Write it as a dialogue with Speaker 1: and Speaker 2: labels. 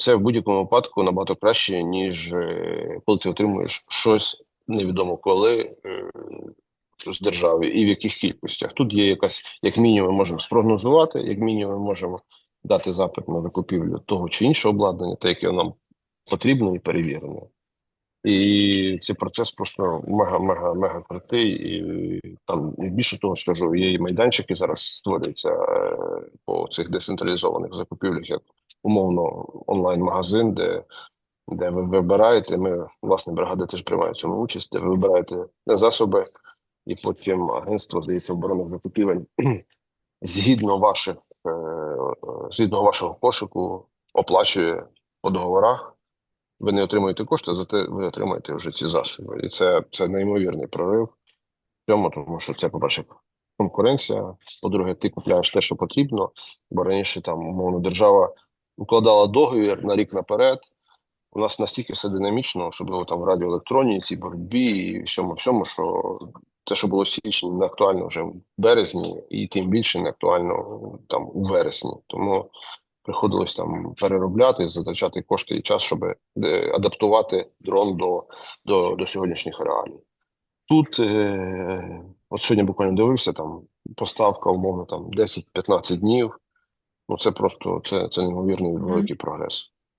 Speaker 1: це в будь-якому випадку набагато краще, ніж е, коли ти отримуєш щось невідомо коли е, з держави і в яких кількостях. Тут є якась, як мінімум, можемо спрогнозувати, як мінімум, можемо дати запит на закупівлю того чи іншого обладнання, те, яке нам потрібно і перевірене. І цей процес просто мега, мега, мега крутий. І там більше того скажу, є і майданчики зараз створюються е, по цих децентралізованих закупівлях, як умовно онлайн-магазин, де, де ви вибираєте. Ми, власне, бригади теж приймають цьому участь, де ви вибираєте засоби, і потім агентство здається оборонних закупівель згідно ваших е, згідно вашого пошуку оплачує по договорах. Ви не отримуєте кошти, зате ви отримаєте вже ці засоби. І це, це неймовірний прорив в цьому, тому що це, по-перше, конкуренція. По-друге, ти купляєш те, що потрібно, бо раніше там, умовно, держава укладала договір на рік наперед. У нас настільки все динамічно, особливо там в радіоелектроніці, боротьбі і всьому, всьому, що те, що було в січні, не актуально вже в березні, і тим більше не актуально там у вересні. Тому приходилось там переробляти, затрачати кошти і час, щоб е, адаптувати дрон до, до, до сьогоднішніх реалій. Тут, е, от сьогодні буквально дивився, там поставка, умовно, там 10-15 днів. Ну це просто це, це неймовірний великий прогрес.